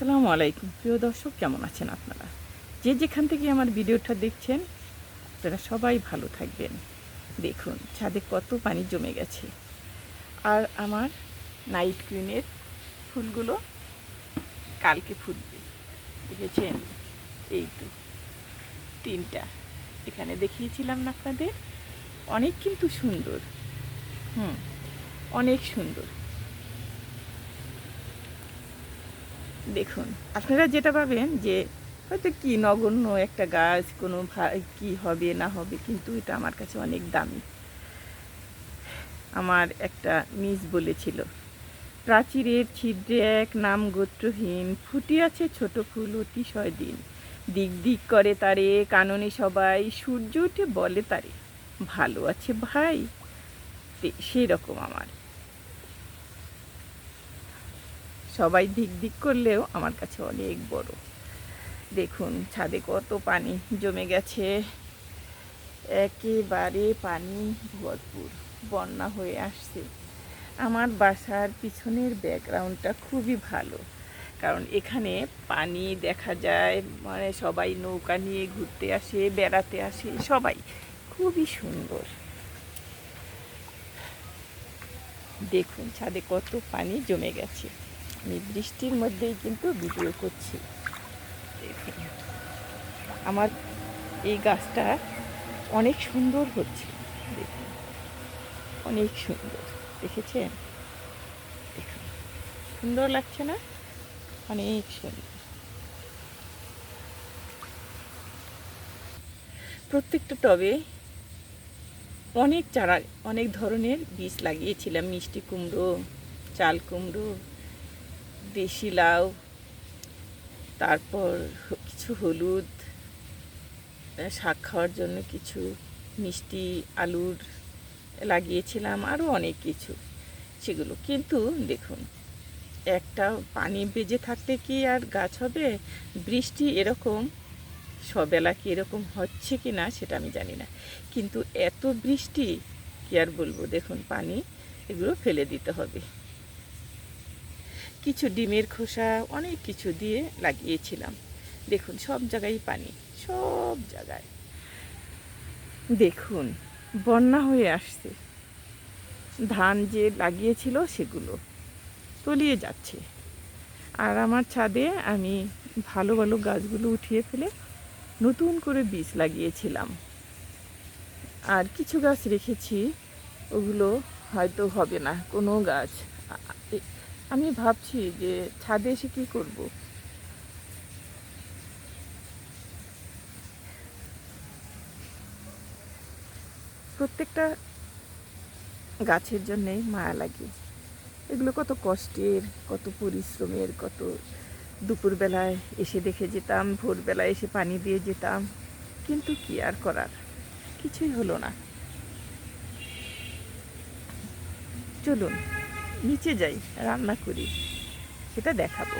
আসসালামু আলাইকুম। প্রিয় দর্শক, কেমন আছেন আপনারা? যে যেখান থেকে আমার ভিডিওটা দেখছেন, আপনারা সবাই ভালো থাকবেন। দেখুন, ছাদে কত পানি জমে গেছে। আর আমার নাইট কুইনের ফুলগুলো কালকে ফুটবে। দেখেছেন? এই তো তিনটা। এখানে দেখিয়েছিলাম না আপনাদের। অনেক কিন্তু সুন্দর। হুম, অনেক সুন্দর। দেখুন, আপনারা যেটা পাবেন যে হয়তো কি নগণ্য একটা গাছ, কোনো কি হবে, না হবে, কিন্তু এটা আমার কাছে অনেক দামি। আমার একটা মিস বলেছিল, প্রাচীরের ছিদ্রে এক নাম গোত্রহীন ফুটিয়াছে ছোট ফুল অতিশয় দিন। দিক দিক করে তারে, কাননে সবাই, সূর্য উঠে বলে তারে, ভালো আছে ভাই? সেই রকম আমার। সবাই দিক দিক করলেও আমার কাছে অনেক বড়। দেখুন, ছাদে কত পানি জমে গেছে। একেবারে পানি ভরপুর, বন্যা হয়ে আসছে। আমার বাসার পিছনের ব্যাকগ্রাউন্ডটা খুবই ভালো, কারণ এখানে পানি দেখা যায় মানে সবাই নৌকা নিয়ে ঘুরতে আসে, বেড়াতে আসে, সবাই। খুবই সুন্দর। দেখুন, ছাদে কত পানি জমে গেছে। আমি বৃষ্টির মধ্যেই কিন্তু ভিডিও করছি। আমার এই গাছটা অনেক সুন্দর হচ্ছে। অনেক সুন্দর, দেখেছেন? সুন্দর লাগছে না? অনেক সুন্দর। প্রত্যেকটা টবে অনেক চারা, অনেক ধরনের বীজ লাগিয়েছিলাম, মিষ্টি কুমড়ো, চাল কুমড়ো দেশি লাউ, তারপর কিছু হলুদ শাক খাওয়ার জন্য কিছু মিষ্টি, আলুর লাগিয়েছিলাম আরও অনেক কিছু সেগুলো। কিন্তু দেখুন, একটা পানি বেজে থাকতে কি আর গাছ হবে? বৃষ্টি এরকম, সবেলা কি এরকম হচ্ছে কি না সেটা আমি জানি না। কিন্তু এত বৃষ্টি, কি আর বলব? দেখুন, পানি এগুলো ফেলে দিতে হবে। কিছু ডিমের খোসা, অনেক কিছু দিয়ে লাগিয়েছিলাম। দেখুন, সব জায়গায় পানি, সব জায়গায়। দেখুন, বন্যা হয়ে আসছে। ধান যে লাগিয়েছিল সেগুলো তলিয়ে যাচ্ছে। আর আমার ছাদে আমি ভালো ভালো গাছগুলো উঠিয়ে ফেলে নতুন করে বীজ লাগিয়েছিলাম। আর কিছু গাছ রেখেছি, ওগুলো হয়তো হবে না, কোনো গাছ। আমি ভাবছি যে ছাদে এসে কী করব? প্রত্যেকটা গাছের জন্যেই মায়া লাগে। এগুলো কত কষ্টের, কত পরিশ্রমের, কত দুপুরবেলায় এসে দেখে যেতাম, ভোরবেলায় এসে পানি দিয়ে যেতাম। কিন্তু কি আর করার? কিছুই হলো না। চলুন। নিচে যাই রান্না করি সেটা দেখাবো।